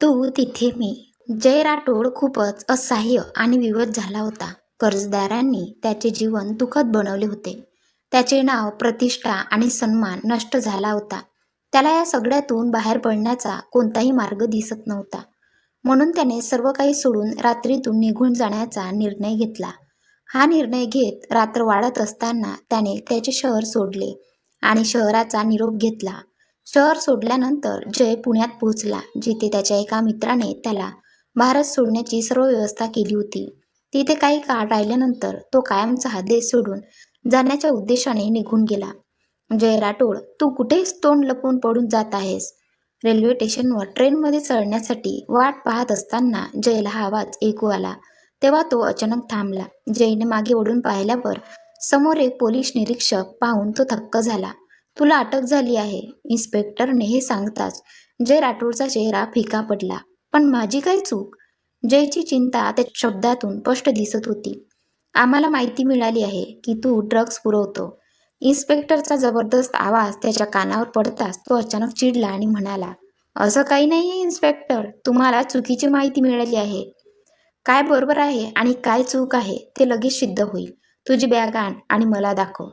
तू तिथे मी. जय राठोड खूपच असह्य आणि विवश झाला होता. कर्जदारांनी त्याचे जीवन दुःखद बनवले होते. त्याचे नाव प्रतिष्ठा आणि सन्मान नष्ट झाला होता. त्याला या सगळ्यातून बाहेर पडण्याचा कोणताही मार्ग दिसत नव्हता. म्हणून त्याने सर्व काही सोडून रात्रीतून निघून जाण्याचा निर्णय घेतला. हा निर्णय घेत रात्र वाढत असताना त्याने त्याचे शहर सोडले आणि शहराचा निरोप घेतला. शहर सोडल्यानंतर जय पुण्यात पोहोचला जिथे त्याच्या एका मित्राने त्याला भारत सोडण्याची सर्व व्यवस्था केली होती. तिथे काही काळ राहिल्यानंतर तो कायमचा हा देश सोडून जाण्याच्या उद्देशाने निघून गेला. जय राठोड तू कुठेच तोंड लपून पडून जात आहेस? रेल्वे स्टेशनवर ट्रेनमध्ये चढण्यासाठी वाट पाहत असताना जयला हा आवाज ऐकू आला. तेव्हा तो अचानक थांबला. जयने मागे ओढून पाहिल्यावर समोर एक पोलीस निरीक्षक पाहून तो थक्क झाला. तुला अटक झाली आहे. इन्स्पेक्टरने हे सांगताच जय राठोडचा चेहरा फिका पडला. पण माझी काय चूक? जयची चिंता त्या शब्दातून स्पष्ट दिसत होती. आम्हाला माहिती मिळाली आहे की तू ड्रग्ज पुरवतो. इन्स्पेक्टरचा जबरदस्त आवाज त्याच्या कानावर पडताच तो अचानक चिडला आणि म्हणाला असं काही नाही आहे इन्स्पेक्टर. तुम्हाला चुकीची माहिती मिळाली आहे. काय बरोबर आहे आणि काय चूक आहे ते लगेच सिद्ध होईल. तुझी बॅग आण आणि मला दाखव.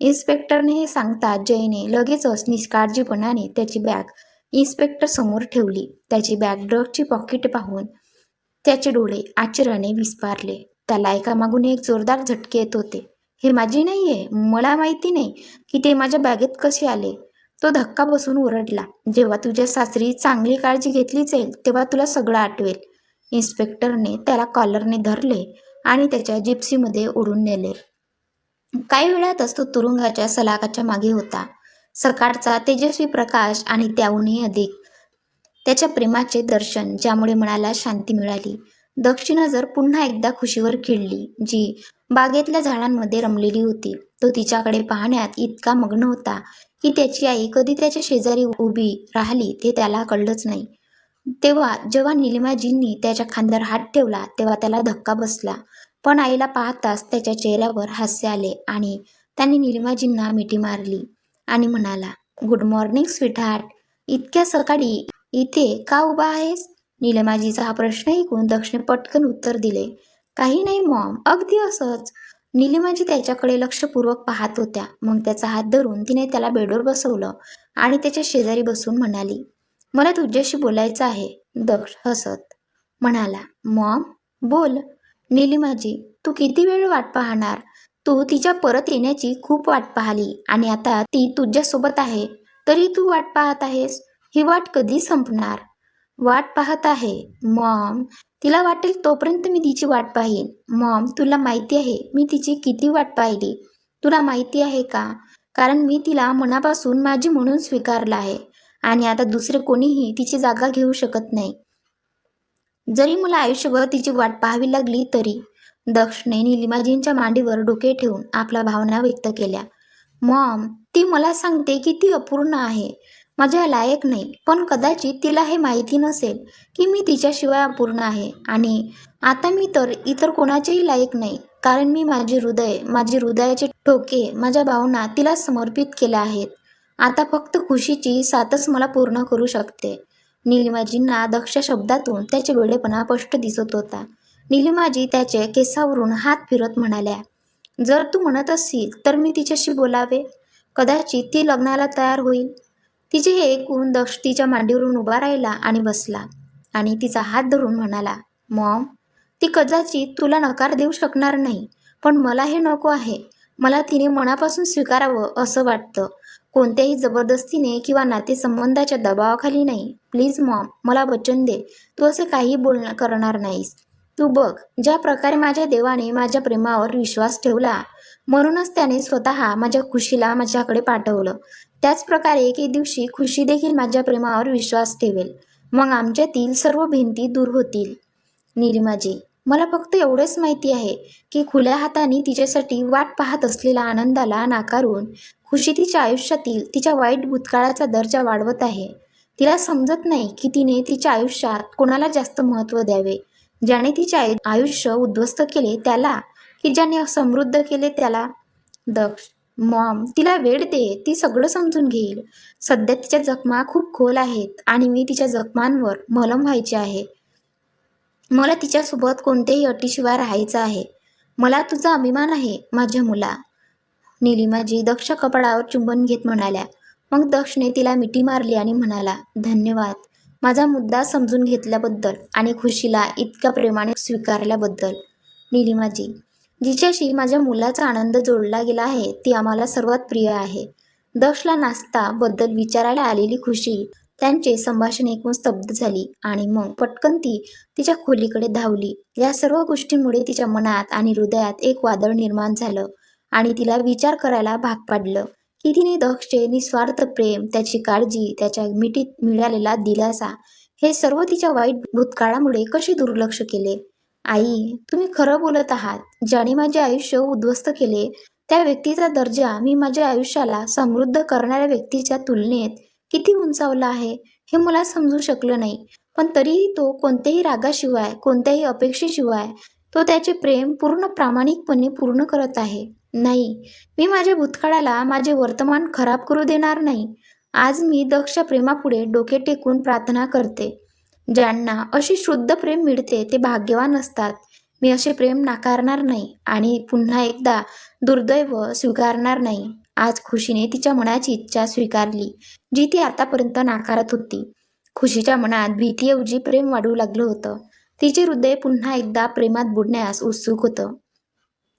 इन्स्पेक्टरने हे सांगता जयने लगेचच निष्काळजीपणाने त्याची बॅग इन्स्पेक्टर समोर ठेवली. त्याची बॅग ड्रगची पॉकेट पाहून त्याचे डोळे आश्चर्याने विस्पारले त्याला एकामागून एक जोरदार झटके येत होते. हे माझी नाही आहे मला माहिती नाही की ते माझ्या बॅगेत कसे आले. तो धक्का बसून ओरडला. जेव्हा तुझ्या सासरी चांगली काळजी घेतली जाईल तेव्हा तुला सगळं आठवेल. इन्स्पेक्टरने त्याला कॉलरने धरले आणि त्याच्या जिप्सीमध्ये ओढून नेले. काही वेळातच तो तुरुंगाच्या सलाखाच्या मागे होता. सरकारचा तेजस्वी प्रकाश आणि त्याहूनही अधिक. त्याच्या प्रेमाचे दर्शन ज्यामुळे मनाला शांती मिळाली. दक्षिण नजर पुन्हा एकदा खुशीवर खिळली जी बागेतल्या झाडांमध्ये रमलेली होती तो तिच्याकडे पाहण्यात इतका मग्न होता की त्याची आई कधी त्याच्या शेजारी उभी राहिली ते त्याला कळलंच नाही. तेव्हा जेव्हा निलिमाजींनी त्याच्या खांद्यावर हात ठेवला तेव्हा त्याला धक्का बसला. पण आईला पाहताच त्याच्या चेहऱ्यावर हास्य आले आणि त्यांनी निलिमाजींना मिठी मारली आणि म्हणाला गुड मॉर्निंग स्वीटहार्ट इतक्या सकाळी इथे का उभा आहेस? निलिमाजीचा हा प्रश्न ऐकून दक्षिणे पटकन उत्तर दिले काही नाही मॉम. अगदी असंच. निलिमाजी त्याच्याकडे लक्षपूर्वक पाहत होत्या. मग त्याचा हात धरून तिने त्याला बेडवर बसवलं आणि त्याच्या शेजारी बसून म्हणाली मला तुझ्याशी बोलायचं आहे. दक्ष हसत म्हणाला मॉम बोल. निलिमाजी तू किती वेळ वाट पाहणार? तू तिच्या परत येण्याची खूप वाट पाहिली आणि आता ती तुझ्यासोबत आहे. तरी तू वाट पाहत आहेस? ही वाट कधी संपणार? वाट पाहत आहे. मॉम तिला वाटेल तोपर्यंत मी तिची वाट पाहीन. मॉम तुला माहिती आहे मी तिची किती वाट पाहिली? तुला माहिती आहे का? कारण मी तिला मनापासून माझी म्हणून स्वीकारलं आहे. आणि आता दुसरे कोणीही तिची जागा घेऊ शकत नाही. जरी मला आयुष्यभर तिची वाट पाहावी लागली तरी दक्षने निलिमाजींच्या मांडीवर डोके ठेवून आपल्या भावना व्यक्त केल्या. मॉम ती मला सांगते की ती अपूर्ण आहे. माझ्या लायक नाही पण कदाचित तिला हे माहिती नसेल की मी तिच्याशिवाय अपूर्ण आहे. आणि आता मी तर इतर कोणाचेही लायक नाही कारण मी माझे हृदय माझे हृदयाचे ठोके माझ्या भावना तिला समर्पित केल्या आहेत. आता फक्त खुशीची साथच मला पूर्ण करू शकते. निलिमाजींना दक्ष शब्दातून त्याचे वेडेपणा स्पष्ट दिसत होता. निलिमाजी त्याचे केसावरून हात फिरत म्हणाल्या जर तू म्हणत असशील तर मी तिच्याशी बोलावे. कदाचित ती लग्नाला तयार होईल. तिचे हे ऐकून दक्ष तिच्या मांडीवरून उभा राहिला आणि बसला आणि तिचा हात धरून म्हणाला मॉम ती कदाचित तुला नकार देऊ शकणार नाही पण मला हे नको आहे. मला तिने मनापासून स्वीकारावं असं वाटतं. कोणत्याही जबरदस्तीने किंवा नातेसंबंधाच्या दबावाखाली नाही. प्लीज मॉम मला वचन दे. तू असे काही बोल करणार नाहीस. तू बघ ज्या प्रकारे माझ्या देवाने माझ्या प्रेमावर विश्वास ठेवला म्हणूनच त्याने स्वतः माझ्या खुशीला माझ्याकडे पाठवलं. त्याच प्रकारे एके दिवशी खुशी देखील माझ्या प्रेमावर विश्वास ठेवेल. मग आमच्यातील सर्व भिंती दूर होतील. निलिमाजी मला फक्त एवढेच माहिती आहे की खुल्या हाताने तिच्यासाठी वाट पाहत असलेल्या आनंदाला नाकारून खुशी तिच्या आयुष्यातील तिच्या वाईट भूतकाळाचा दर्जा वाढवत आहे. तिला समजत नाही की तिने तिच्या आयुष्यात कोणाला जास्त महत्त्व द्यावे. ज्याने तिचे आयुष्य उद्ध्वस्त केले त्याला की ज्याने समृद्ध केले त्याला. दक्ष मॉम तिला वेळ दे ती सगळं समजून घेईल. सध्या तिच्या जखमा खूप खोल आहेत आणि मी तिच्या जखमांवर मलम व्हायचे आहे. मला तिच्यासोबत कोणत्याही अटीशिवाय राहायचं आहे. मला तुझा अभिमान आहे माझ्या मुला. निलिमाजी दक्ष कपाळावर चुंबन घेत म्हणाल्या. मग दक्षने तिला मिठी मारली आणि म्हणाला धन्यवाद. माझा मुद्दा समजून घेतल्याबद्दल आणि खुशीला इतक्या प्रेमाने स्वीकारल्याबद्दल. निलिमाजी जिच्याशी माझ्या मुलाचा आनंद जोडला गेला आहे ती आम्हाला सर्वात प्रिय आहे. दक्षला नाचताबद्दल विचारायला आलेली खुशी त्यांचे संभाषण ऐकून स्तब्ध झाली आणि मग पटकन ती तिच्या खोलीकडे धावली. या सर्व गोष्टींमुळे तिच्या मनात आणि हृदयात एक वादळ निर्माण झालं आणि तिला विचार करायला भाग पाडलं की तिने दक्षचे निस्वार्थ प्रेम त्याची काळजी त्याच्या मिठीत मिळालेला दिलासा हे सर्व तिच्या वाईट भूतकाळामुळे कसे दुर्लक्ष केले? आई तुम्ही खरं बोलत आहात. ज्याने माझे आयुष्य उद्ध्वस्त केले त्या व्यक्तीचा दर्जा मी माझ्या आयुष्याला समृद्ध करणाऱ्या व्यक्तीच्या तुलनेत किती उंचावला आहे हे मला समजू शकलं नाही. पण तरीही तो कोणत्याही रागाशिवाय कोणत्याही अपेक्षेशिवाय तो त्याचे प्रेम पूर्ण प्रामाणिकपणे पूर्ण करत आहे. नाही मी माझ्या भूतकाळाला माझे वर्तमान खराब करू देणार नाही. आज मी दक्ष प्रेमापुढे डोके टेकून प्रार्थना करते. ज्यांना अशी शुद्ध प्रेम मिळते ते भाग्यवान असतात. मी असे प्रेम नाकारणार नाही आणि पुन्हा एकदा दुर्दैव स्वीकारणार नाही. आज खुशीने तिच्या मनाची इच्छा स्वीकारली जी ती आतापर्यंत नाकारत होती. खुशीच्या मनात भीतीऐवजी प्रेम वाढू लागलं होतं. तिचे हृदय पुन्हा एकदा प्रेमात बुडण्यास उत्सुक होतं.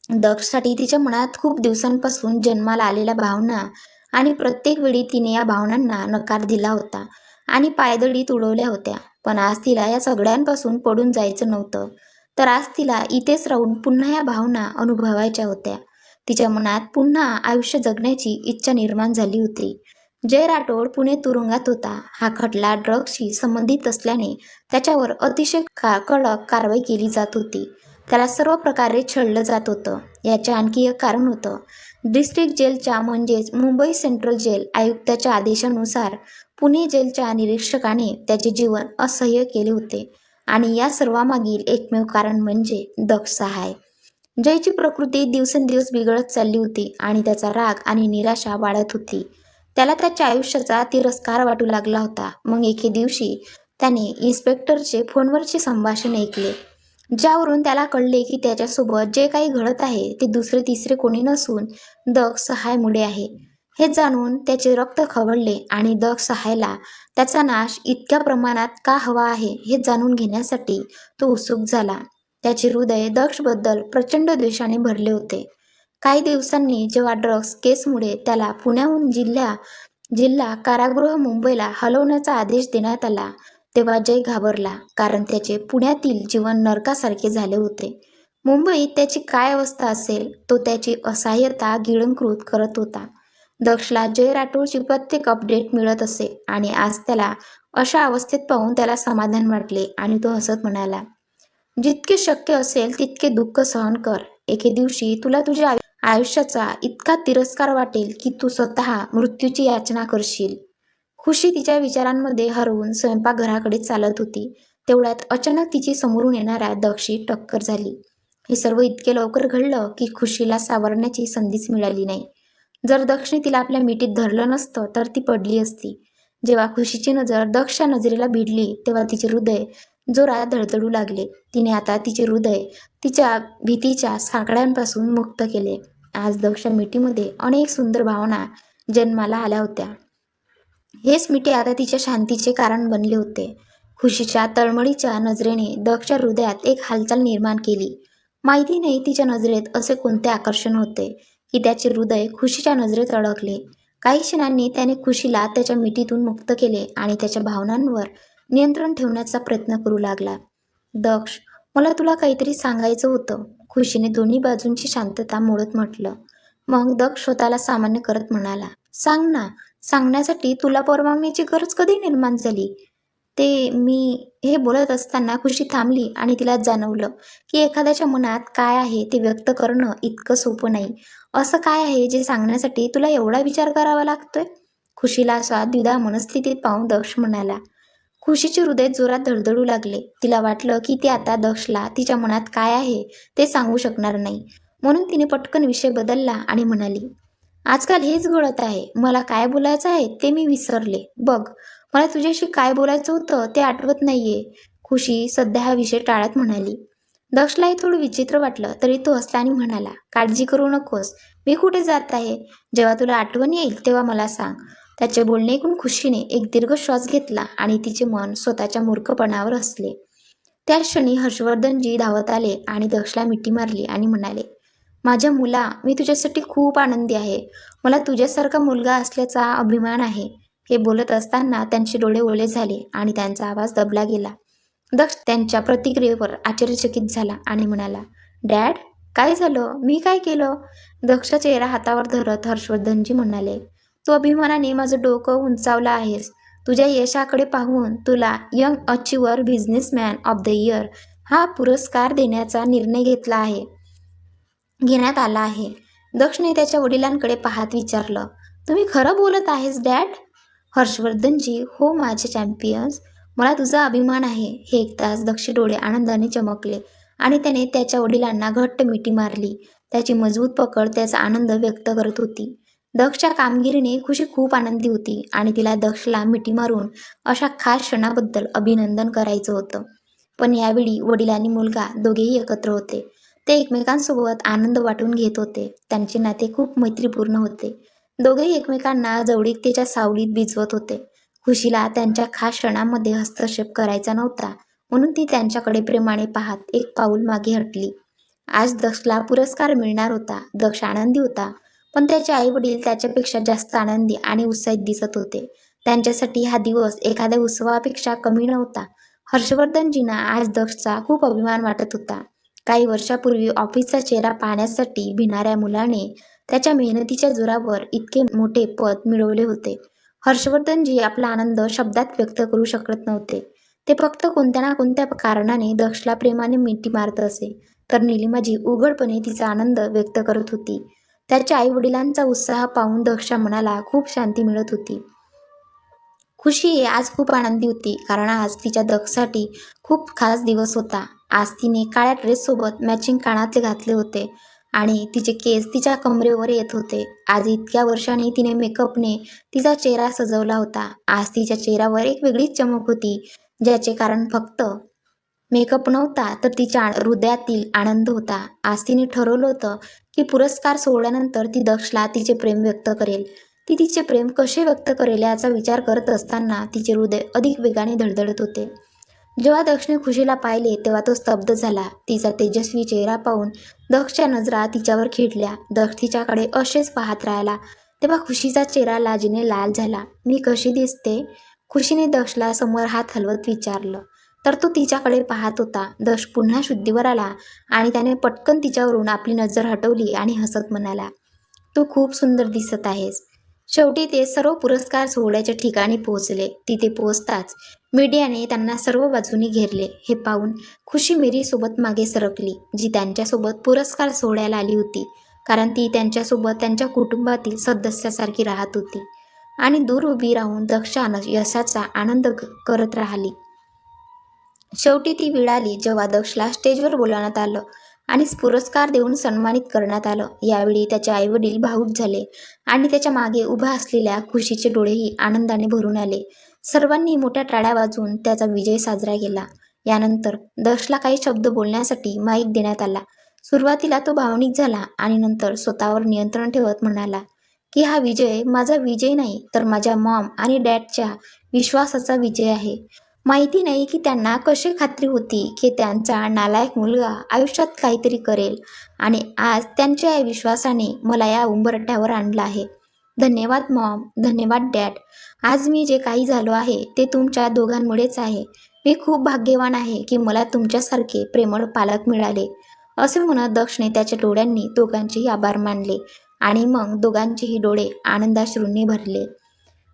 दक्षसाठी तिच्या मनात खूप दिवसांपासून जन्माला आलेल्या भावना आणि प्रत्येक वेळी तिने या भावनांना नकार दिला होता आणि पायदळी उडवल्या होत्या. पण आज तिला या सगळ्यांपासून पडून जायचं नव्हतं. तर आज तिला इथेच राहून पुन्हा या भावना अनुभवायच्या होत्या. तिच्या मनात पुन्हा आयुष्य जगण्याची इच्छा निर्माण झाली होती. जय राठोड पुणे तुरुंगात होता. हा खटला ड्रग्सशी संबंधित असल्याने त्याच्यावर अतिशय का कडक कारवाई केली जात होती. त्याला सर्व प्रकारे छळलं जात होतं. याचे आणखी एक कारण होतं. डिस्ट्रिक्ट जेलच्या म्हणजेच मुंबई सेंट्रल जेल आयुक्ताच्या आदेशानुसार पुणे जेलच्या निरीक्षकाने त्याचे जीवन असह्य केले होते. आणि या सर्वामागील एकमेव कारण म्हणजे दक्ष आहे जयची प्रकृती दिवसेंदिवस बिघडत चालली होती आणि त्याचा राग आणि निराशा वाढत होती. त्याला त्याच्या आयुष्याचा तिरस्कार वाटू लागला होता. मग एके दिवशी त्याने इन्स्पेक्टरचे फोनवरचे संभाषण ऐकले. ज्यावरून त्याला कळले की त्याच्यासोबत जे काही घडत आहे ते दुसरे तिसरे कोणी नसून दग सहायमुळे आहे. हे जाणून त्याचे रक्त खवळले आणि दग सहायला त्याचा नाश इतक्या प्रमाणात का हवा आहे हे जाणून घेण्यासाठी तो उत्सुक झाला. त्याचे हृदय दक्षबद्दल प्रचंड द्वेषाने भरले होते. काही दिवसांनी जेव्हा ड्रग्स केसमुळे त्याला पुण्याहून जिल्ह्या जिल्हा कारागृह मुंबईला हलवण्याचा आदेश देण्यात आला तेव्हा जय घाबरला कारण त्याचे पुण्यातील जीवन नरकासारखे झाले होते. मुंबईत त्याची काय अवस्था असेल तो त्याची असहाय्यता गिळंकृत करत होता. दक्षला जय राठोडची प्रत्येक अपडेट मिळत असे आणि आज त्याला अशा अवस्थेत पाहून त्याला समाधान वाटले आणि तो हसत म्हणाला जितके शक्य असेल तितके दुःख सहन कर. एके दिवशी तुला तुझ्या आयुष्याचा इतका तिरस्कार वाटेल की तू स्वतः मृत्यूची याचना करशील. खुशी तिच्या विचारांमध्ये हरवून स्वयंपाकघराकडे चालत होती. तेवढ्यात अचानक तिची समोरून येणाऱ्या दक्षी टक्कर झाली. हे सर्व इतके लवकर घडलं की खुशीला सावरण्याची संधीच मिळाली नाही. जर दक्षने तिला आपल्या मिठीत धरलं नसतं तर ती पडली असती. जेव्हा खुशीची नजर दक्षच्या नजरेला भिडली तेव्हा तिचे हृदय जोरात धडधडू लागले. तिने आता तिचे हृदय तिच्या भीतीच्या साकड्यांपासून मुक्त केले. आज दक्ष मिठीमध्ये अनेक सुंदर भावना जन्माला आल्या होत्या. हेच मिठी आता तिच्या शांतीचे कारण बनले होते. खुशीच्या तळमळीच्या नजरेने दक्षच्या हृदयात एक हालचाल निर्माण केली. माहिती नाही तिच्या नजरेत असे कोणते आकर्षण होते की त्याचे हृदय खुशीच्या नजरेत अडकले काही क्षणांनी त्याने खुशीला त्याच्या मिठीतून मुक्त केले आणि त्याच्या भावनांवर नियंत्रण ठेवण्याचा प्रयत्न करू लागला. दक्ष मला तुला काहीतरी सांगायचं होतं. खुशीने दोन्ही बाजूंची शांतता मोडत म्हटलं. मग दक्ष स्वतःला सामान्य करत म्हणाला सांग ना सांगण्यासाठी तुला परवानगीची गरज कधी निर्माण झाली? ते मी हे बोलत असताना खुशी थांबली आणि तिला जाणवलं की एखाद्याच्या मनात काय आहे ते व्यक्त करणं इतकं सोपं नाही. असं काय आहे जे सांगण्यासाठी तुला एवढा विचार करावा लागतोय? खुशीला असा द्विधा मनस्थितीत पाहून दक्ष म्हणाला खुशीचे हृदय जोरात धडधडू लागले. तिला वाटलं की ती आता दक्षला तिच्या मनात काय आहे ते सांगू शकणार नाही. म्हणून तिने पटकन विषय बदलला आणि म्हणाली आजकाल हेच घडत आहे. मला काय बोलायचं आहे ते मी विसरले. बघ मला तुझ्याशी काय बोलायचं होतं ते आठवत नाहीये. खुशी सध्या हा विषय टाळत म्हणाली दक्षलाही थोडं विचित्र वाटलं तरी तो हसला आणि म्हणाला काळजी करू नकोस. मी कुठे जात आहे? जेव्हा तुला आठवण येईल तेव्हा मला सांग. त्याचे बोलणे ऐकून खुशीने एक दीर्घ श्वास घेतला आणि तिचे मन स्वतःच्या मूर्खपणावर हसले. त्या क्षणी हर्षवर्धनजी धावत आले आणि दक्षला मिठी मारली आणि म्हणाले माझ्या मुला मी तुझ्यासाठी खूप आनंदी आहे. मला तुझ्यासारखा मुलगा असल्याचा अभिमान आहे. हे बोलत असताना त्यांचे डोळे ओले झाले आणि त्यांचा आवाज दबला गेला. दक्ष त्यांच्या प्रतिक्रियेवर आश्चर्यचकित झाला आणि म्हणाला डॅड काय झालं? मी काय केलं? दक्षचा चेहरा हातावर धरत हर्षवर्धनजी म्हणाले तू अभिमानाने माझं डोकं उंचावलं आहेस. तुझ्या यशाकडे पाहून तुला young achiever businessman of the year हा पुरस्कार देण्याचा निर्णय घेतला आहे. घेण्यात आला आहे. दक्षने त्याच्या वडिलांकडे पाहत विचारलं तुम्ही खरं बोलत आहेस डॅड? हर्षवर्धनजी हो माझे चॅम्पियन्स. मला तुझा अभिमान आहे. हे ऐकताच दक्ष डोळे आनंदाने चमकले आणि त्याने त्याच्या वडिलांना घट्ट मिठी मारली. त्याची मजबूत पकड त्याचा आनंद व्यक्त करत होती. दक्षच्या कामगिरीने खुशी खूप आनंदी होती आणि तिला दक्षला मिठी मारून अशा खास क्षणाबद्दल अभिनंदन करायचं होतं. पण यावेळी वडील आणि मुलगा दोघेही एकत्र होते. ते एकमेकांसोबत आनंद वाटून घेत होते. त्यांचे नाते खूप मैत्रीपूर्ण होते. दोघेही एकमेकांना जवळीकतेच्या सावलीत भिजवत होते. खुशीला त्यांच्या खास क्षणामध्ये हस्तक्षेप करायचा नव्हता म्हणून ती त्यांच्याकडे प्रेमाने पाहत एक पाऊल मागे हटली. आज दक्षला पुरस्कार मिळणार होता. दक्ष आनंदी होता. पण त्याचे आई वडील त्याच्यापेक्षा जास्त आनंदी आणि उत्साहित दिसत होते. त्यांच्यासाठी हा दिवस एखाद्या उत्सवापेक्षा कमी नव्हता. हर्षवर्धनजींना आज दक्षचा खूप अभिमान वाटत होता. काही वर्षापूर्वी ऑफिसचा चेहरा पाहण्यासाठी भिणाऱ्या मुलाने त्याच्या मेहनतीच्या जोरावर इतके मोठे पद मिळवले होते. हर्षवर्धनजी आपला आनंद शब्दात व्यक्त करू शकत नव्हते. ते फक्त कोणत्या ना कोणत्या कारणाने दक्षला प्रेमाने मिठी मारत असे तर निलिमाजी उघडपणे तिचा आनंद व्यक्त करत होती. त्याच्या आई वडिलांचा उत्साह पाहून दक्षा मनाला खूप शांती मिळत होती. खुशी आज खूप आनंदी होती कारण आज तिच्या दक्षसाठी खूप खास दिवस होता. आज तिने काळ्या ड्रेससोबत मॅचिंग कानातले घातले होते आणि तिचे केस तिच्या कमरेवर येत होते. आज इतक्या वर्षांनी तिने मेकअपने तिचा चेहरा सजवला होता. आज तिच्या चेहऱ्यावर एक वेगळीच चमक होती ज्याचे कारण फक्त मेकअप नव्हता तर तिच्या हृदयातील आनंद होता. आज तिने ठरवलं होतं की पुरस्कार सोडल्यानंतर ती दक्षला तिचे प्रेम व्यक्त करेल. ती तिचे प्रेम कसे व्यक्त करेल याचा विचार करत असताना तिचे हृदय अधिक वेगाने धडधडत होते. जेव्हा दक्षने खुशीला पाहिले तेव्हा तो स्तब्ध झाला. तिचा तेजस्वी चेहरा पाहून दक्षच्या नजरा तिच्यावर खिडल्या. दक्ष तिच्याकडे असेच पाहत राहिला. तेव्हा खुशीचा चेहरा लाजीने लाल झाला. मी कशी दिसते? खुशीने दक्षला समोर हात हलवत विचारलं. तर तो तिच्याकडे पाहत होता. दश पुन्हा शुद्धीवर आला आणि त्याने पटकन तिच्यावरून आपली नजर हटवली आणि हसत म्हणाला तू खूप सुंदर दिसत आहेस. शेवटी ते सर्व पुरस्कार सोहळ्याच्या ठिकाणी पोहोचले. तिथे पोहोचताच मीडियाने त्यांना सर्व बाजूनी घेरले. हे पाहून खुशी मेरीसोबत मागे सरकली जी त्यांच्यासोबत पुरस्कार सोहळ्याला आली होती कारण ती त्यांच्यासोबत त्यांच्या कुटुंबातील सदस्यासारखी राहत होती आणि दूर उभी राहून दक्षानं यशाचा आनंद करत राहिली. शेवटी ती विळाली जेव्हा दक्षला स्टेजवर बोलावण्यात आलं आणि पुरस्कार देऊन सन्मानित करण्यात आलं. यावेळी त्याचे आईवडील भाऊक झाले आणि त्याच्यामागे उभा असलेल्या खुशीचे डोळेही आनंदाने भरून आले. सर्वांनी मोठ्या टाळ्या वाजवून त्याचा विजय साजरा केला. यानंतर दशला काही शब्द बोलण्यासाठी माईक देण्यात आला. सुरुवातीला तो भावनिक झाला आणि नंतर स्वतःवर नियंत्रण ठेवत म्हणाला की हा विजय माझा विजय नाही तर माझ्या मॉम आणि डॅडच्या विश्वासाचा विजय आहे. माहिती नाही की त्यांना कशी खात्री होती की त्यांचा नालायक मुलगा आयुष्यात काहीतरी करेल. आणि आज त्यांच्या या विश्वासाने मला या उंबरठ्यावर आणलं आहे. धन्यवाद मॉम. धन्यवाद डॅड. आज मी जे काही झालो आहे ते तुमच्या दोघांमुळेच आहे. मी खूप भाग्यवान आहे की मला तुमच्यासारखे प्रेमळ पालक मिळाले. असे म्हणत दक्षने त्याच्या डोळ्यांनी दोघांचेही आभार मानले आणि मग दोघांचेही डोळे आनंदाश्रूंनी भरले.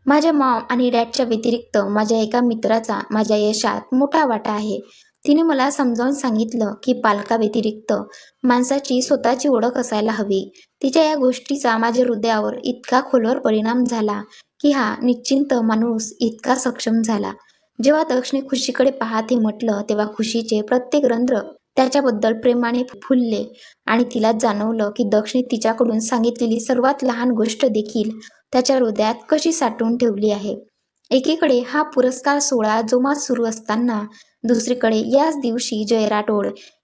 माझ्या मॉम आणि डॅडच्या व्यतिरिक्त माझ्या एका मित्राचा माझ्या यशात मोठा वाटा आहे. तिने मला समजावून सांगितलं की पालकाव्यतिरिक्त माणसाची स्वतःची ओळख असायला हवी. तिच्या या गोष्टीचा माझ्या हृदयावर इतका खोलवर परिणाम झाला की हा निश्चिंत माणूस इतका सक्षम झाला. जेव्हा दक्षिणे खुशीकडे पाहत हे म्हटलं तेव्हा खुशीचे प्रत्येक रंध्र त्याच्याबद्दल प्रेमाने फुलले आणि तिला जाणवलं की दक्षिणे तिच्याकडून सांगितलेली सर्वात लहान गोष्ट देखील त्याच्या हृदयात कशी साठवून ठेवली आहे? एकीकडे हा पुरस्कार सोहळा जोमात सुरू असताना दुसरीकडे याच दिवशी जय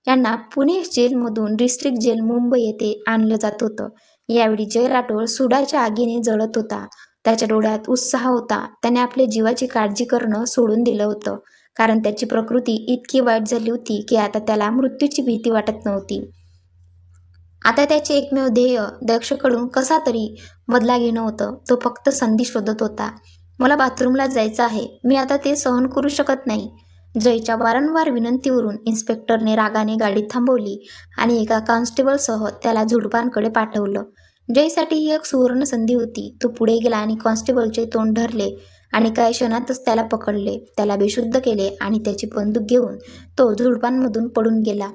यांना पुणे जेलमधून डिस्ट्रिक्ट जेल मुंबई येथे आणलं जात होतं. यावेळी जय राठोड सुडाच्या आगीने जळत होता. त्याच्या डोळ्यात उत्साह होता. त्याने आपल्या जीवाची काळजी करणं सोडून दिलं होतं. कारण त्याची प्रकृती इतकी वाईट झाली होती की आता त्याला मृत्यूची भीती वाटत नव्हती. आता त्याचे एकमेव ध्येय दक्षकडून कसा तरी बदला घेणं होतं तो फक्त संधी शोधत होता. मला बाथरूमला जायचं आहे. मी आता ते सहन करू शकत नाही. जयच्या वारंवार विनंतीवरून इन्स्पेक्टरने रागाने गाडी थांबवली आणि एका कॉन्स्टेबलसह त्याला झुडपांकडे पाठवलं. जयसाठी ही एक सुवर्ण संधी होती. तो पुढे गेला आणि कॉन्स्टेबलचे तोंड धरले आणि काही क्षणातच त्याला पकडले. त्याला बेशुद्ध केले आणि त्याची बंदूक घेऊन तो झुडपांमधून पडून गेला.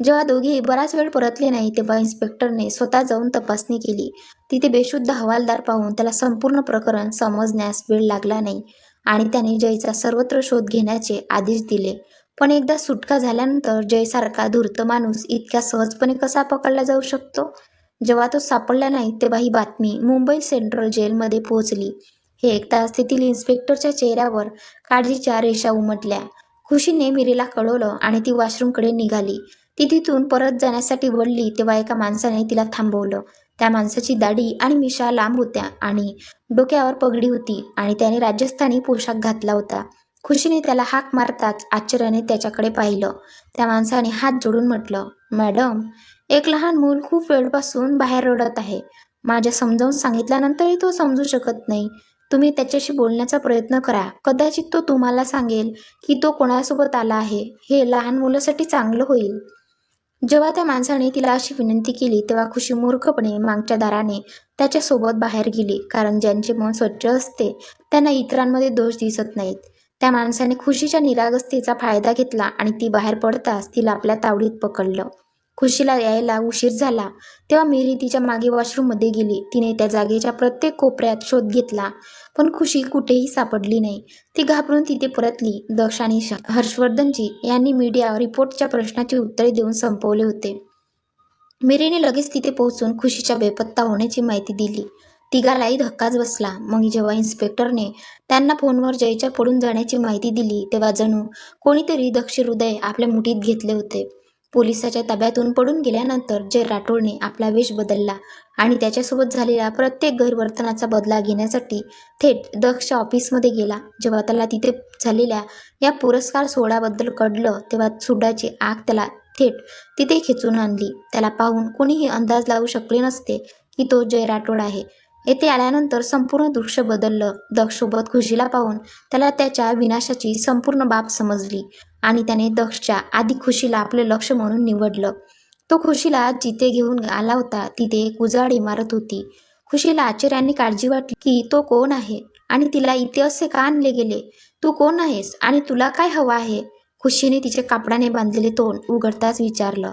जेव्हा दोघेही बराच वेळ परतले नाही तेव्हा इन्स्पेक्टरने स्वतः जाऊन तपासणी केली. तिथे बेशुद्ध हवालदार पाहून त्याला संपूर्ण प्रकरण समजण्यास वेळ लागला नाही आणि त्याने जयचा सर्वत्र शोध घेण्याचे आदेश दिले. पण एकदा सुटका झाल्यानंतर जयसारखा धूर्त माणूस इतक्या सहजपणे कसा पकडला जाऊ शकतो? जेव्हा तो सापडला नाही तेव्हा ही बातमी मुंबई सेंट्रल जेलमध्ये पोहोचली. हे ऐकताच तेथील इन्स्पेक्टरच्या चेहऱ्यावर काळजीच्या रेषा उमटल्या. खुशीने मिरीला कळवलं आणि ती वॉशरूमकडे निघाली. ती तिथून परत जाण्यासाठी वळली तेव्हा एका माणसाने तिला थांबवलं. त्या माणसाची दाढी आणि मिशा लांब होत्या आणि डोक्यावर पगडी होती आणि त्याने राजस्थानी पोशाख घातला होता. खुशीने त्याला हाक मारताच आश्चर्याने त्याच्याकडे पाहिलं. त्या माणसाने हात जोडून म्हटलं मॅडम एक लहान मूल खूप वेळपासून बाहेर रडत आहे. माझ्या समजावून सांगितल्यानंतरही तो समजू शकत नाही. तुम्ही त्याच्याशी बोलण्याचा प्रयत्न करा. कदाचित तो तुम्हाला सांगेल की तो कोणासोबत आला आहे. हे लहान मुलासाठी चांगलं होईल. जेव्हा त्या माणसाने तिला अशी विनंती केली तेव्हा खुशी मूर्खपणे मागच्या दाराने त्याच्यासोबत बाहेर गेली. कारण ज्यांचे मन स्वच्छ असते त्यांना इतरांमध्ये दोष दिसत नाहीत. त्या माणसाने खुशीच्या निरागसतेचा फायदा घेतला आणि ती बाहेर पडताच तिला आपल्या तावडीत पकडलं. खुशीला यायला उशीर झाला. तेव्हा मेरी तिच्यामागे वॉशरूममध्ये गेली. तिने त्या जागेच्या प्रत्येक कोपऱ्यात शोध घेतला पण खुशी कुठेही सापडली नाही. ती घाबरून तिथे परतली. दक्ष आणि श- हर्षवर्धनजी यांनी मीडिया रिपोर्टच्या प्रश्नाची उत्तरे देऊन संपवले होते. मिरीने लगेच तिथे पोहोचून खुशीच्या बेपत्ता होण्याची माहिती दिली. तिघालाही धक्काच बसला. मग जेव्हा इन्स्पेक्टरने त्यांना फोनवर जयच्या पडून जाण्याची माहिती दिली तेव्हा जणू कोणीतरी दक्ष हृदय आपल्या मुठीत घेतले होते. पोलिसाच्या ताब्यातून पडून गेल्यानंतर जय राठोडने आपला वेश बदलला आणि त्याच्यासोबत झालेल्या प्रत्येक गैरवर्तनाचा बदला घेण्यासाठी थेट दक्ष ऑफिसमध्ये गेला. जेव्हा त्याला तिथे झालेल्या या पुरस्कार सोहळ्याबद्दल कळलं तेव्हा सुडाची आग त्याला थेट तिथे खेचून आणली. त्याला पाहून कोणीही अंदाज लावू शकले नसते की तो जय राठोड आहे. येथे आल्यानंतर संपूर्ण दृश्य बदललं. दक्षसोबत खुशीला पाहून त्याला त्याच्या विनाशाची संपूर्ण बाब समजली. आणि त्याने दक्षच्या आधी खुशीला आपले लक्ष म्हणून निवडलं. तो खुशीला जिथे घेऊन आला होता तिथे एक उजाड इमारत होती. खुशीला आश्चर्याने काळजी वाटली की तो कोण आहे? आणि तिला इथे असे का आणले गेले? तू कोण आहेस? आणि तुला काय हवं आहे? खुशीने तिचे कापडाने बांधलेले तोंड उघडताच विचारलं.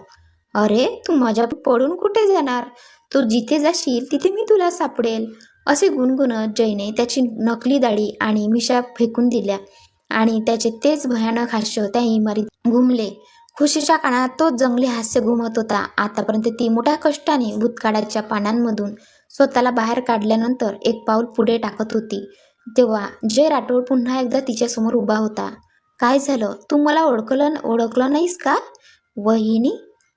अरे तू माझ्या पडून कुठे जाणार? तू जिथे जाशील तिथे मी तुला सापडेल. असे गुणगुणत जयने त्याची नकली दाढी आणि मिशा फेकून दिल्या. आणि त्याचे तेच भयानक हास्य त्या इमारीत घुमले. खुशीच्या काळात तो जंगली हास्य घुमत होता. आतापर्यंत ती मोठ्या कष्टाने भूतकाळाच्या पानांमधून स्वतःला बाहेर काढल्यानंतर एक पाऊल पुढे टाकत होती. तेव्हा जय राठोड पुन्हा एकदा तिच्यासमोर उभा होता. काय झालं? तू मला ओळखलं ओळखलं नाहीस का? वहिनी?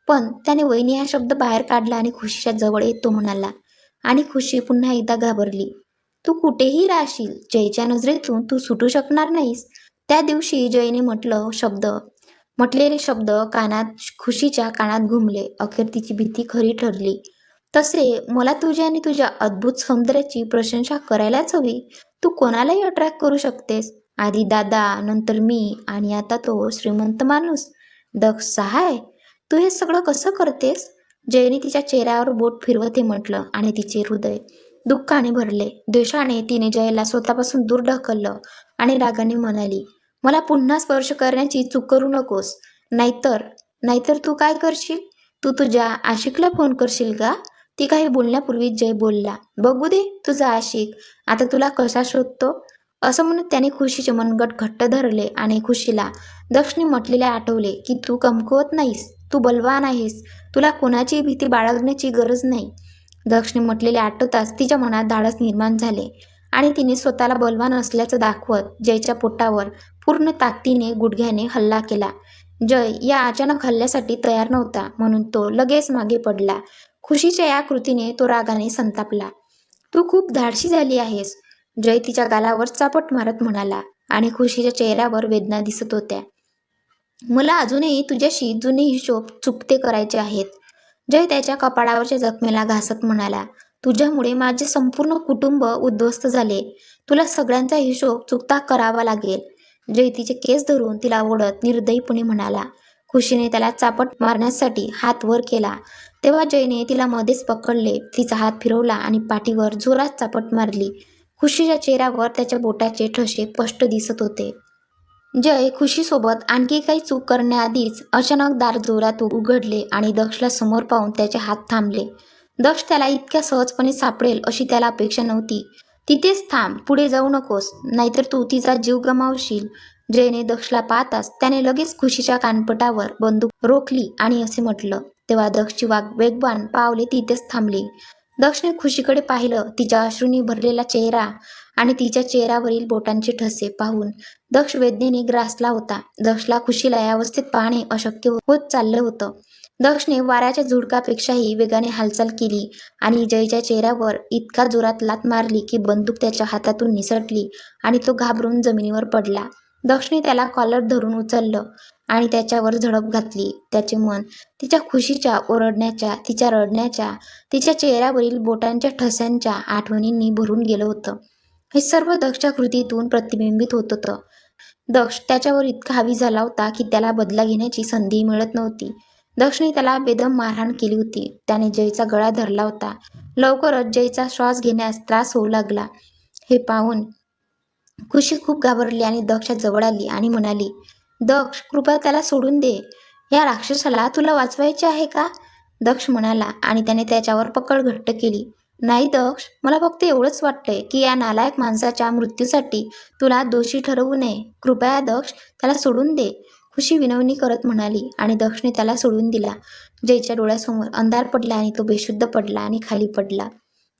पण त्याने वहिनी हा शब्द बाहेर काढला आणि खुशीच्या जवळ येत तो म्हणाला. आणि खुशी पुन्हा एकदा घाबरली. तू कुठेही राहशील. जयच्या नजरेतून तू सुटू शकणार नाहीस. त्या दिवशी जयने म्हटलं शब्द म्हटलेले शब्द कानात खुशीच्या कानात घुमले. अखेर तिची भीती खरी ठरली. तसे मला तुझ्या आणि तुझ्या अद्भुत सौंदर्याची प्रशंसा करायलाच हवी. तू कोणालाही अट्रॅक्ट करू शकतेस. आधी दादा नंतर मी आणि आता तो श्रीमंत माणूस. दक्ष सहाय. तू हे सगळं कसं करतेस? जयने तिच्या चेहऱ्यावर बोट फिरवते म्हटलं आणि तिचे हृदय दुःखाने भरले. द्वेषाने तिने जयला स्वतःपासून दूर ढकललं आणि रागाने म्हणाली मला पुन्हा स्पर्श करण्याची चूक करू नकोस. नाहीतर नाहीतर तू काय करशील? तू तुझ्या आशिकला फोन करशील का? ती काही बोलण्यापूर्वी जय बोलला. बघू दे तुझा आशिक. आता तुला कसा शोधतो? असं म्हणून त्याने खुशीचे मनगट घट्ट धरले आणि खुशीला दक्षने म्हटलेले आठवले की तू कमकुवत नाहीस. तू बलवान आहेस. तुला कोणाची भीती बाळगण्याची गरज नाही. दक्षने म्हटलेले आठवताच तिच्या मनात धाडस निर्माण झाले. आणि तिने स्वतःला बलवान असल्याचं दाखवत जयच्या पोटावर पूर्ण ताकदीने गुडघ्याने हल्ला केला. जय या अचानक हल्ल्यासाठी तयार नव्हता म्हणून तो लगेच मागे पडला. खुशीच्या या कृतीने तो रागाने संतापला. तू खूप धाडशी झाली आहेस जय तिच्या गालावर चापट मारत म्हणाला आणि खुशीच्या चेहऱ्यावर वेदना दिसत होत्या. मला अजूनही तुझ्याशी जुने हिशोब चुकते करायचे आहेत जय त्याच्या कपाळावरच्या जखमेला घासत म्हणाला. तुझ्यामुळे माझे संपूर्ण कुटुंब उद्ध्वस्त झाले. तुला सगळ्यांचा हिशोब चुकता करावा लागेल. जय तिचे केस धरून तिला ओढत निर्दयीपणे म्हणाला. खुशीने त्याला चापट मारण्यासाठी हात वर केला. तेव्हा जयने तिला मध्येच पकडले. तिचा हात फिरवला आणि पाठीवर जोरात चापट मारली. खुशीच्या चेहऱ्यावर त्याच्या बोटाचे ठसे स्पष्ट दिसत होते. जय खुशीसोबत आणखी काही चूक करण्याआधीच अचानक दार जोरात उघडले आणि दक्षला समोर पाहून त्याचे हात थांबले. दक्ष त्याला इतक्या सहजपणे सापडेल अशी त्याला अपेक्षा नव्हती. तिथेच थांब पुढे जाऊ नकोस नाहीतर तू तिचा जीव गमावशील. जयने दक्षला पाहताच त्याने लगेच खुशीच्या कानपटावर बंदूक रोखली आणि असे म्हटलं. तेव्हा दक्षची वाघ वेगवान पावले तिथेच थांबली. दक्षने खुशीकडे पाहिलं तिच्या अश्रूंनी भरलेला चेहरा आणि तिच्या चेहऱ्यावरील बोटांचे ठसे पाहून दक्ष वेदनेने ग्रासला होता. दक्षला खुशीला या अवस्थेत पाहणे अशक्य होत चाललं होतं. दक्षने वाऱ्याच्या झुडकापेक्षाही वेगाने हालचाल केली आणि जयच्या चेहऱ्यावर इतका जोरात लात मारली की बंदूक त्याच्या हातातून निसटली आणि तो घाबरून जमिनीवर पडला. दक्षने त्याला कॉलर धरून उचललं. आणि त्याच्यावर झडप घातली. त्याचे मन तिच्या खुशीच्या ओरडण्याच्या तिच्या रडण्याच्या तिच्या चेहऱ्यावरील बोटांच्या ठस्यांच्या आठवणींनी भरून गेलं होतं. हे सर्व दक्षच्या कृतीतून प्रतिबिंबित होत होतं. दक्ष त्याच्यावर इतका हावी झाला होता की त्याला बदला घेण्याची संधी मिळत नव्हती. दक्षने त्याला बेदम मारहाण केली होती. त्याने जयचा गळा धरला होता. लवकरच जयचा श्वास घेण्यास त्रास होऊ लागला. हे पाहून खुशी खूप घाबरली आणि दक्ष जवळ आली आणि म्हणाली दक्ष कृपया त्याला सोडून दे. या राक्षसाला तुला वाचवायचे आहे का? दक्ष म्हणाला आणि त्याने त्याच्यावर पकड घट्ट केली. नाही दक्ष मला फक्त एवढंच वाटतंय की या नालायक माणसाच्या मृत्यूसाठी तुला दोषी ठरवू नये. कृपया दक्ष त्याला सोडून दे. खुशी विनवणी करत म्हणाली आणि दक्षने त्याला सोडून दिला. जयच्या डोळ्यासमोर अंधार पडला आणि तो बेशुद्ध पडला आणि खाली पडला.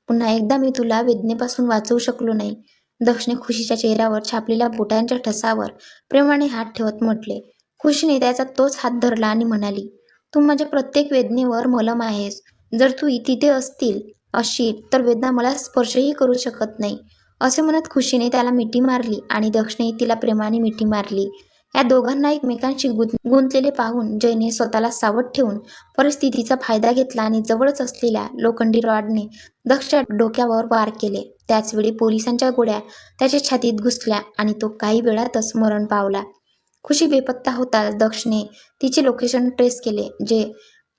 पुन्हा एकदा मी तुला वेदनेपासून वाचवू शकलो नाही. दक्षिणे खुशीच्या चेहऱ्यावर छापलेल्या बोटांच्या ठसावर प्रेमाने हात ठेवत म्हटले खुशीने त्याचा तोच हात धरला आणि म्हणाली तू माझ्या प्रत्येक वेदनेवर मलम आहेस. जर तू तिथे असतील असशील तर वेदना मला स्पर्शही करू शकत नाही. असे म्हणत खुशीने त्याला मिठी मारली आणि दक्षिणे तिला प्रेमाने मिठी मारली. या दोघांना एकमेकांशी गुंत गुंतलेले पाहून जयने स्वतःला सावध ठेवून परिस्थितीचा फायदा घेतला आणि जवळच असलेल्या लोखंडी रॉडने दक्षच्या डोक्यावर वार केले. त्याचवेळी पोलिसांच्या गोळ्या त्याच्या छातीत घुसल्या आणि तो काही वेळातच मरण पावला. खुशी बेपत्ता होता दक्षने तिचे लोकेशन ट्रेस केले जे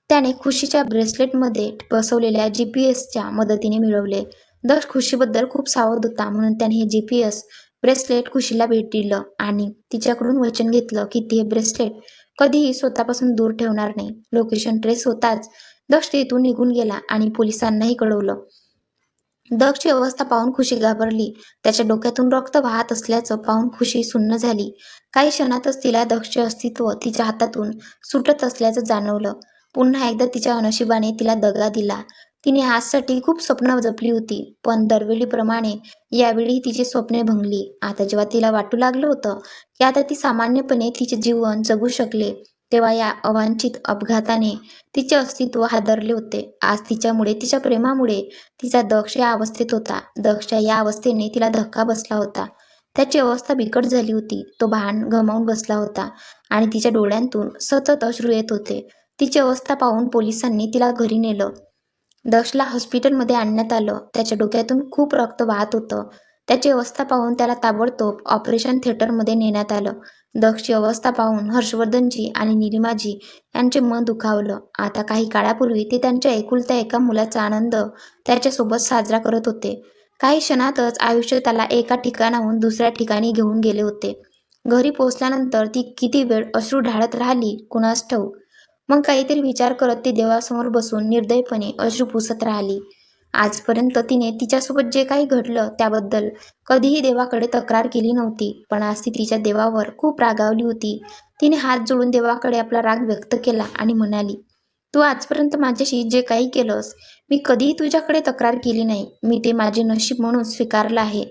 त्याने खुशीच्या ब्रेसलेटमध्ये बसवलेल्या जी पी एसच्या मदतीने मिळवले. दक्ष खुशीबद्दल खूप सावध होता म्हणून त्याने हे जी पी एस ब्रेसलेट खुशीला भेट दिलं आणि तिच्याकडून वचन घेतलं की ते ब्रेसलेट कधीही स्वतःपासून दूर ठेवणार नाही. लोकेशन ट्रेस होताच दक्ष तिथून निघून गेला आणि पोलिसांनाही कळवलं. दक्षची अवस्था पाहून खुशी घाबरली. त्याच्या डोक्यातून रक्त वाहत असल्याचं पाहून खुशी सुन्न झाली. काही क्षणातच तिला दक्षचे अस्तित्व तिच्या हातातून सुटत असल्याचं जाणवलं. पुन्हा एकदा तिच्या अनशिबाने तिला दगा दिला. तिने आजसाठी खूप स्वप्न जपली होती पण दरवेळीप्रमाणे यावेळी तिची स्वप्ने भंगली. आता जेव्हा तिला वाटू लागलं होतं की आता ती सामान्यपणे तिचे जीवन जगू शकले तेव्हा या अवांछित अपघाताने तिचे अस्तित्व हादरले होते. आज तिच्यामुळे तिच्या प्रेमामुळे तिचा दक्ष या अवस्थेत होता. दक्षच्या या अवस्थेने तिला धक्का बसला होता. त्याची अवस्था बिकट झाली होती. तो भान गमावून बसला होता आणि तिच्या डोळ्यांतून सतत अश्रू येत होते. तिची अवस्था पाहून पोलिसांनी तिला घरी नेलं. दक्षला हॉस्पिटलमध्ये आणण्यात आलं. त्याच्या डोक्यातून खूप रक्त वाहत होतं. त्याची अवस्था पाहून त्याला ताबडतोब ऑपरेशन थिएटरमध्ये नेण्यात आलं. दक्षची अवस्था पाहून हर्षवर्धनजी आणि निलिमाजी यांचे मन दुखावलं. आता काही काळापूर्वी ते त्यांच्या एकुलत्या एका मुलाचा आनंद त्याच्यासोबत साजरा करत होते. काही क्षणातच आयुष्य त्याला एका ठिकाणाहून दुसऱ्या ठिकाणी घेऊन गेले होते. घरी पोचल्यानंतर ती किती वेळ अश्रू ढाळत राहिली कुणास ठाऊक? मग काहीतरी विचार करत ती देवासमोर बसून निर्दयपणे अश्रू पुसत राहिली. आजपर्यंत तिने तिच्यासोबत जे काही घडलं त्याबद्दल कधीही देवाकडे तक्रार केली नव्हती पण आज ती तिच्या देवावर खूप रागावली होती. तिने हात जोडून देवाकडे आपला राग व्यक्त केला आणि म्हणाली तू आजपर्यंत माझ्याशी जे काही केलंस मी कधीही तुझ्याकडे तक्रार केली नाही. मी ते माझे नशीब म्हणून स्वीकारलं आहे.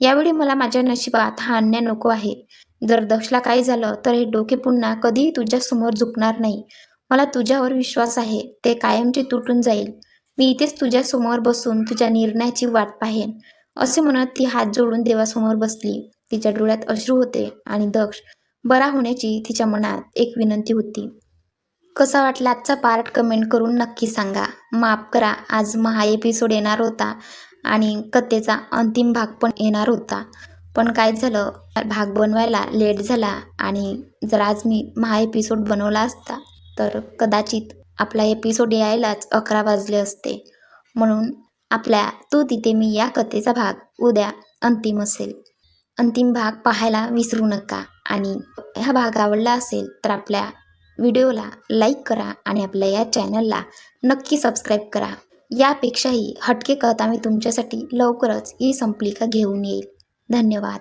यावेळी मला माझ्या नशिबात हा अन्याय नको आहे. जर दक्षला काही झालं तर हे डोके पुन्हा कधीही तुझ्यासमोर झुकणार नाही. मला तुझ्यावर विश्वास आहे. ते कायमचे तुटून जाईल. मी इथेच तुझ्यासमोर बसून तुझ्या निर्णयाची वाट पाहेन. असे म्हणत ती हात जोडून देवासमोर बसली. तिच्या डोळ्यात अश्रू होते आणि दक्ष बरा होण्याची तिच्या मनात एक विनंती होती. कसा वाटला आजचा पार्ट कमेंट करून नक्की सांगा. माफ करा आज महा एपिसोड येणार होता आणि कथेचा अंतिम भाग पण येणार होता. पण काय झालं? भाग बनवायला लेट झाला आणि जर आज मी महा एपिसोड बनवला असता तर कदाचित आपला एपिसोड यायलाच अकरा वाजले असते. म्हणून आपल्या तू तिथे मी या कथेचा भाग उद्या अंतिम असेल. अंतिम भाग पाहायला विसरू नका आणि हा भाग आवडला असेल तर आपल्या व्हिडिओला लाईक करा आणि आपल्या या चॅनलला नक्की सबस्क्राईब करा. यापेक्षाही हटके कथा मी तुमच्यासाठी लवकरच ही संपलिका घेऊन येईल. धन्यवाद.